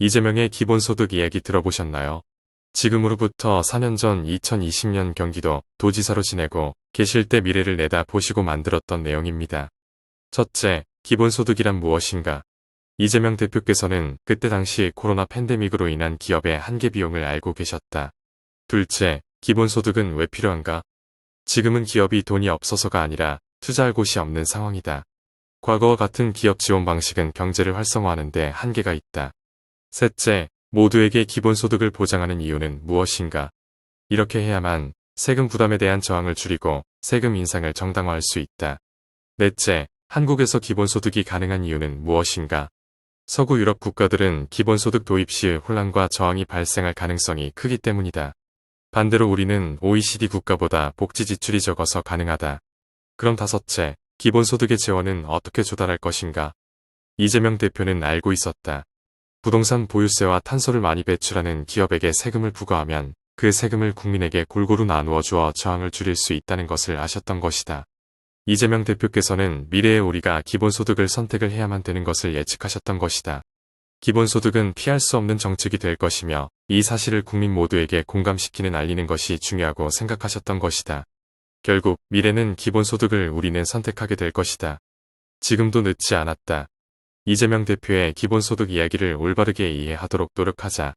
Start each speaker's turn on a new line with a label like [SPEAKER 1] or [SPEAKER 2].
[SPEAKER 1] 이재명의 기본소득 이야기 들어보셨나요? 지금으로부터 4년 전 2020년 경기도 도지사로 지내고 계실 때 미래를 내다 보시고 만들었던 내용입니다. 첫째, 기본소득이란 무엇인가? 이재명 대표께서는 그때 당시 코로나 팬데믹으로 인한 기업의 한계 비용을 알고 계셨다. 둘째, 기본소득은 왜 필요한가? 지금은 기업이 돈이 없어서가 아니라 투자할 곳이 없는 상황이다. 과거와 같은 기업 지원 방식은 경제를 활성화하는 데 한계가 있다. 셋째, 모두에게 기본소득을 보장하는 이유는 무엇인가? 이렇게 해야만 세금 부담에 대한 저항을 줄이고 세금 인상을 정당화할 수 있다. 넷째, 한국에서 기본소득이 가능한 이유는 무엇인가? 서구 유럽 국가들은 기본소득 도입 시 혼란과 저항이 발생할 가능성이 크기 때문이다. 반대로 우리는 OECD 국가보다 복지 지출이 적어서 가능하다. 그럼 다섯째, 기본소득의 재원은 어떻게 조달할 것인가? 이재명 대표는 알고 있었다. 부동산 보유세와 탄소를 많이 배출하는 기업에게 세금을 부과하면 그 세금을 국민에게 골고루 나누어 주어 저항을 줄일 수 있다는 것을 아셨던 것이다. 이재명 대표께서는 미래의 우리가 기본소득을 선택을 해야만 되는 것을 예측하셨던 것이다. 기본소득은 피할 수 없는 정책이 될 것이며 이 사실을 국민 모두에게 공감시키는 알리는 것이 중요하고 생각하셨던 것이다. 결국 미래는 기본소득을 우리는 선택하게 될 것이다. 지금도 늦지 않았다. 이재명 대표의 기본소득 이야기를 올바르게 이해하도록 노력하자.